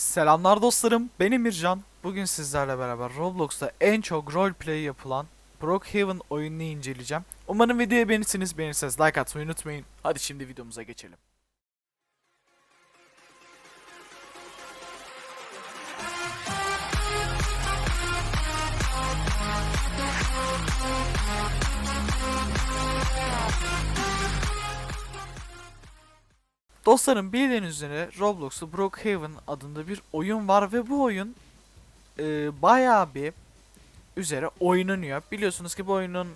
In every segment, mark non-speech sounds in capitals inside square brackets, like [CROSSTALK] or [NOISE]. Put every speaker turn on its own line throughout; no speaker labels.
Selamlar dostlarım, ben Emircan. Bugün sizlerle beraber Roblox'ta en çok roleplay yapılan Brookhaven oyununu inceleyeceğim. Umarım videoyu beğenirsiniz. Beğenirseniz like atmayı unutmayın. Hadi şimdi videomuza geçelim. Dostlarım bildiğiniz üzere Roblox'ta Brookhaven adında bir oyun var ve bu oyun e, bayağı bir üzere oynanıyor. Biliyorsunuz ki bu oyunun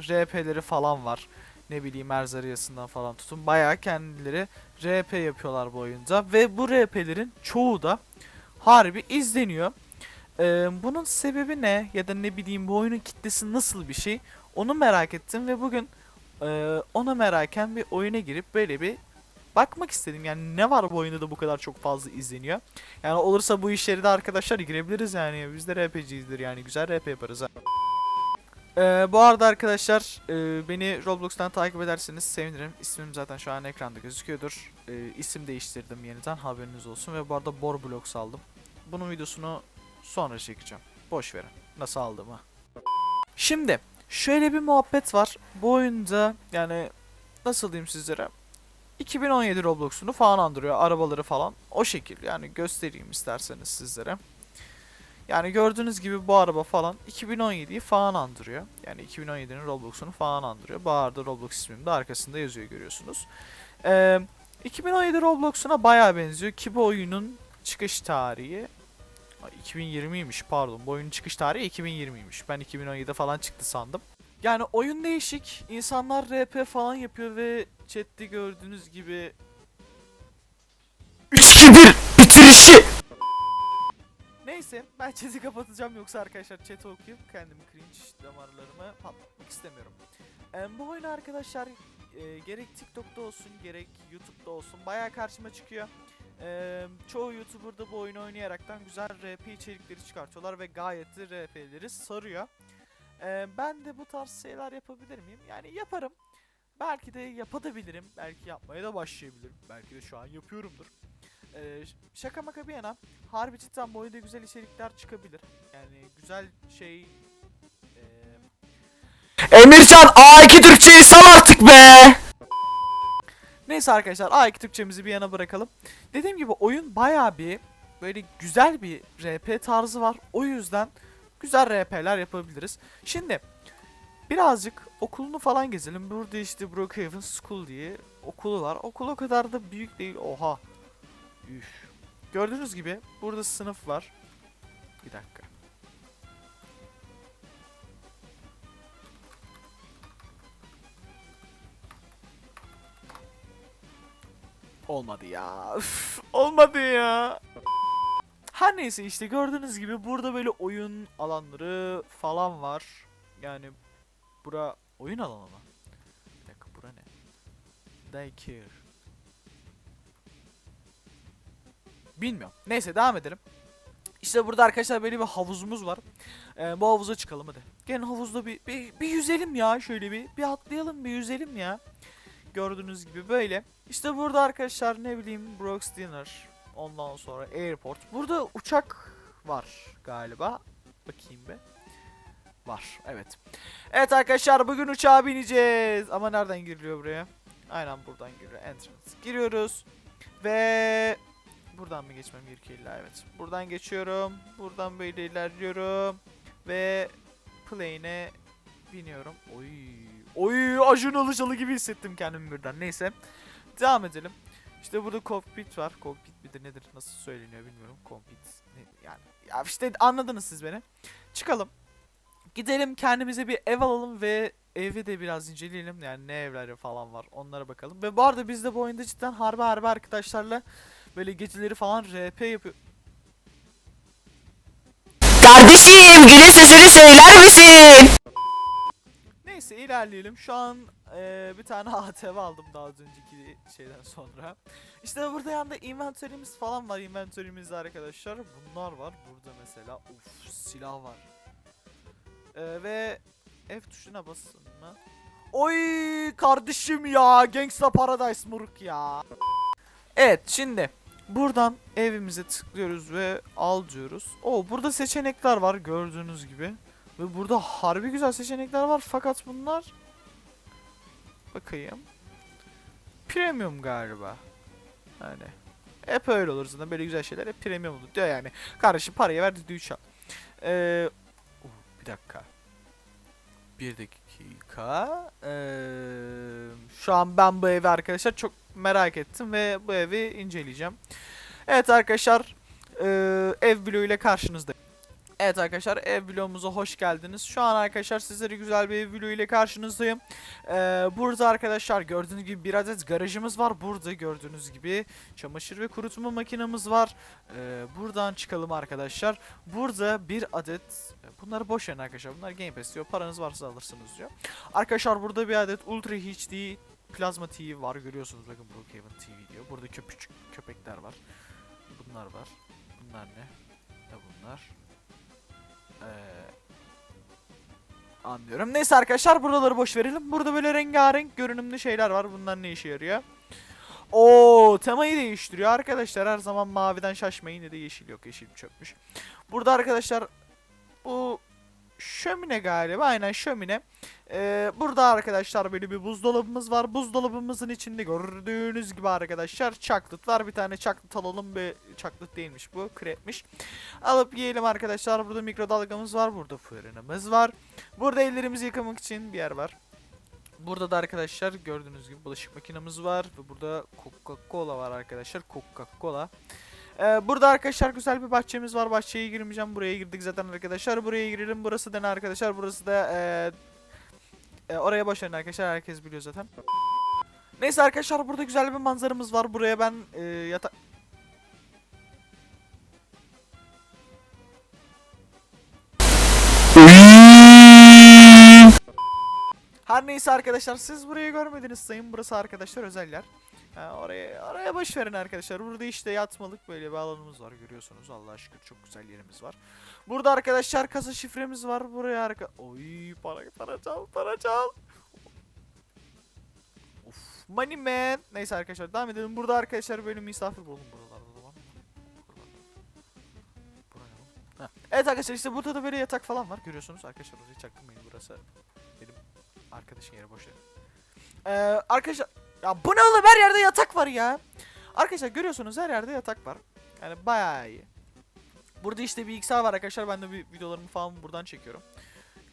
RP'leri falan var. Ne bileyim Erzariyasından falan tutun. Bayağı kendileri RP yapıyorlar bu oyunda. Ve bu RP'lerin çoğu da harbi izleniyor. E, bunun sebebi ne? Ya da ne bileyim bu oyunun kitlesi nasıl bir şey? Onu merak ettim ve bugün e, ona meraken bir oyuna girip böyle bir bakmak istedim. Yani ne var bu oyunda da bu kadar çok fazla izleniyor. Yani olursa bu işleri de arkadaşlar girebiliriz yani. Biz de RP'ciyizdir yani. Güzel RP yaparız. Ee, bu arada arkadaşlar e, beni Roblox'tan takip ederseniz sevinirim. İsmim zaten şu an ekranda gözüküyordur. E, isim değiştirdim yeniden haberiniz olsun. Ve bu arada Bor Blocks aldım. Bunun videosunu sonra çekeceğim. Boş verin. Nasıl aldığımı. Şimdi şöyle bir muhabbet var. Bu oyunda yani nasıl diyeyim sizlere 2017 Roblox'unu falan andırıyor. Arabaları falan. O şekil yani göstereyim isterseniz sizlere. Yani gördüğünüz gibi bu araba falan 2017'yi falan andırıyor. Yani 2017'nin Roblox'unu falan andırıyor. Bu arada Roblox ismim de arkasında yazıyor görüyorsunuz. Ee, 2017 Roblox'una bayağı benziyor ki bu oyunun çıkış tarihi Ay, 2020'ymiş pardon. Bu oyunun çıkış tarihi 2020'ymiş. Ben 2017'de falan çıktı sandım. Yani oyun değişik. İnsanlar RP falan yapıyor ve chatte gördüğünüz gibi 3-2-1 bitirişi. Neyse ben chat'i kapatacağım yoksa arkadaşlar chat'i okuyup kendimi cringe damarlarımı patlatmak istemiyorum. Ee, bu oyun arkadaşlar e, gerek TikTok'ta olsun gerek YouTube'da olsun bayağı karşıma çıkıyor. Ee, çoğu YouTuber da bu oyunu oynayaraktan güzel RP içerikleri çıkartıyorlar ve gayet de RP'leri sarıyor. Ee, ben de bu tarz şeyler yapabilir miyim? Yani yaparım. Belki de yapabilirim. Belki yapmaya da başlayabilirim. Belki de şu an yapıyorumdur. Ee, şaka maka bir yana harbi cidden bu oyunda güzel içerikler çıkabilir. Yani güzel şey... ee,
Emircan A2 Türkçeyi sal artık be.
Neyse arkadaşlar A2 Türkçemizi bir yana bırakalım. Dediğim gibi oyun bayağı bir böyle güzel bir RP tarzı var. O yüzden güzel RP'ler yapabiliriz. Şimdi birazcık okulunu falan gezelim. Burada işte Brookhaven School diye okulu var. Okul o kadar da büyük değil. Oha. Üf. Gördüğünüz gibi burada sınıf var. Bir dakika. Olmadı ya. Üf, olmadı ya. Her neyse işte gördüğünüz gibi burada böyle oyun alanları falan var. Yani bura oyun alanı mı? Bir dakika bura ne? Daycare. Bilmiyorum. Neyse devam edelim. İşte burada arkadaşlar böyle bir havuzumuz var. Ee, bu havuza çıkalım hadi. Gelin havuzda bir, bir, bir yüzelim ya şöyle bir. Bir atlayalım bir yüzelim ya. Gördüğünüz gibi böyle. İşte burada arkadaşlar ne bileyim Brooks Dinner. Ondan sonra Airport. Burada uçak var galiba. Bakayım be. Var evet. Evet arkadaşlar bugün uçağa bineceğiz. Ama nereden giriliyor buraya? Aynen buradan giriyor. Entrance. Giriyoruz. Ve buradan mı geçmem gerekiyor illa? Evet. Buradan geçiyorum. Buradan böyle ilerliyorum. Ve plane'e biniyorum. Oy. Oy Acun Ilıcalı gibi hissettim kendimi birden. Neyse. Devam edelim. İşte burada cockpit var. Cockpit midir nedir nasıl söyleniyor bilmiyorum. Cockpit ne- yani ya işte anladınız siz beni. Çıkalım. Gidelim kendimize bir ev alalım ve evi de biraz inceleyelim. Yani ne evleri falan var onlara bakalım. Ve bu arada biz de bu oyunda cidden harbi harbi arkadaşlarla böyle geceleri falan RP yapıyor.
Kardeşim günün sözünü söyler misin?
Neyse ilerleyelim. Şu an eee, bir tane [LAUGHS] ATV aldım daha önceki şeyden sonra. İşte burada yanında inventory'miz falan var. Inventory'mizde arkadaşlar bunlar var. Burada mesela uf silah var. Eee, ve F tuşuna basın mı? Oy kardeşim ya Gangsta Paradise Muruk ya. Evet şimdi Buradan evimize tıklıyoruz ve al diyoruz. Oo burada seçenekler var gördüğünüz gibi. Ve burada harbi güzel seçenekler var fakat bunlar bakayım. Premium galiba. Yani hep öyle olur zaten böyle güzel şeyler hep premium olur diyor yani. Kardeşim parayı ver düdüğü çal. Ee, bir dakika. Bir dakika. Ee, şu an ben bu evi arkadaşlar çok merak ettim ve bu evi inceleyeceğim. Evet arkadaşlar ee, ev vlogu ile karşınızdayım. Evet arkadaşlar ev vlogumuza hoş geldiniz. Şu an arkadaşlar sizlere güzel bir ev vlogu ile karşınızdayım. Ee, burada arkadaşlar gördüğünüz gibi bir adet garajımız var. Burada gördüğünüz gibi çamaşır ve kurutma makinamız var. Ee, buradan çıkalım arkadaşlar. Burada bir adet bunları boş verin arkadaşlar. Bunlar Game Pass diyor. Paranız varsa alırsınız diyor. Arkadaşlar burada bir adet Ultra HD Plasma TV var. Görüyorsunuz bakın Brookhaven TV diyor. Burada köpücük köpekler var. Bunlar var. Bunlar ne? Ne bunlar? Ee, anlıyorum. Neyse arkadaşlar buraları boş verelim. Burada böyle rengarenk görünümlü şeyler var. Bunlar ne işe yarıyor? Oo temayı değiştiriyor arkadaşlar. Her zaman maviden şaşmayın. Ne de yeşil yok. Yeşil çökmüş. Burada arkadaşlar bu şömine galiba. Aynen şömine. Ee, burada arkadaşlar böyle bir buzdolabımız var. Buzdolabımızın içinde gördüğünüz gibi arkadaşlar çaklıt var. Bir tane çaklıt alalım. Bir çaklıt değilmiş bu. Krepmiş. Alıp yiyelim arkadaşlar. Burada mikrodalgamız var. Burada fırınımız var. Burada ellerimizi yıkamak için bir yer var. Burada da arkadaşlar gördüğünüz gibi bulaşık makinemiz var. Ve burada Coca-Cola var arkadaşlar. Coca-Cola. Ee, burada arkadaşlar güzel bir bahçemiz var. Bahçeye girmeyeceğim. Buraya girdik zaten arkadaşlar. Buraya girelim. Burası da ne arkadaşlar? Burası da eee e, oraya boş arkadaşlar. Herkes biliyor zaten. Neyse arkadaşlar burada güzel bir manzaramız var. Buraya ben e, yata... Her neyse arkadaşlar siz burayı görmediniz sayın. Burası arkadaşlar özel yer. Ha, oraya oraya boş verin arkadaşlar. Burada işte yatmalık böyle bir alanımız var görüyorsunuz. Allah'a şükür çok güzel yerimiz var. Burada arkadaşlar kasa şifremiz var. Buraya arka Oy para para çal para çal. Of money man. Neyse arkadaşlar devam edelim. Burada arkadaşlar böyle misafir bulun buralarda da. Evet arkadaşlar işte burada da böyle yatak falan var. Görüyorsunuz arkadaşlar orayı çaktırmayın burası. Benim arkadaşın yeri boş verin. Ee, arkadaşlar ya bu ne oğlum her yerde yatak var ya. Arkadaşlar görüyorsunuz her yerde yatak var. Yani bayağı iyi. Burada işte bilgisayar var arkadaşlar. Ben de bir videolarımı falan buradan çekiyorum.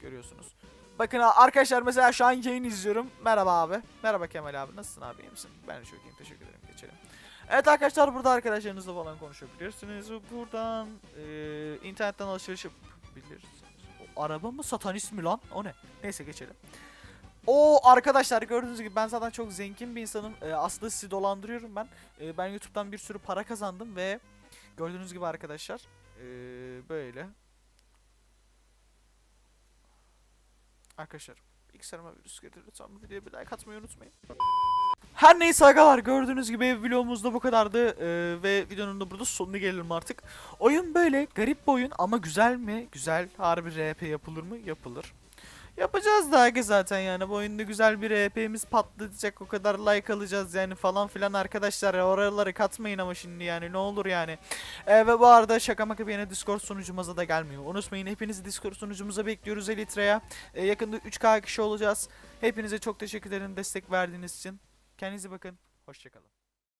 Görüyorsunuz. Bakın arkadaşlar mesela şu an yayın izliyorum. Merhaba abi. Merhaba Kemal abi. Nasılsın abi? İyi misin? Ben de çok iyiyim. Teşekkür ederim. Geçelim. Evet arkadaşlar burada arkadaşlarınızla falan konuşabilirsiniz. Buradan e, internetten alışveriş yapabilirsiniz. O araba mı satanist mi lan? O ne? Neyse geçelim. O arkadaşlar gördüğünüz gibi ben zaten çok zengin bir insanım. Ee, aslında sizi dolandırıyorum ben. Ee, ben YouTube'dan bir sürü para kazandım ve gördüğünüz gibi arkadaşlar ee, böyle. Arkadaşlar bilgisayarıma virüs girdi lütfen bu videoya bir like atmayı unutmayın. Her neyse agalar gördüğünüz gibi vlogumuz da bu kadardı Ee, ve videonun da burada sonuna gelelim artık. Oyun böyle garip bir oyun ama güzel mi? Güzel. Harbi RP yapılır mı? Yapılır. Yapacağız da aga zaten yani bu oyunda güzel bir RP'miz patlayacak o kadar like alacağız yani falan filan arkadaşlar oraları katmayın ama şimdi yani ne olur yani. Ee, ve bu arada şaka maka bir yine Discord sunucumuza da gelmiyor. Unutmayın hepinizi Discord sunucumuza bekliyoruz Elitre'ye. Ee, yakında 3K kişi olacağız. Hepinize çok teşekkür ederim destek verdiğiniz için. Kendinize bakın. Hoşçakalın.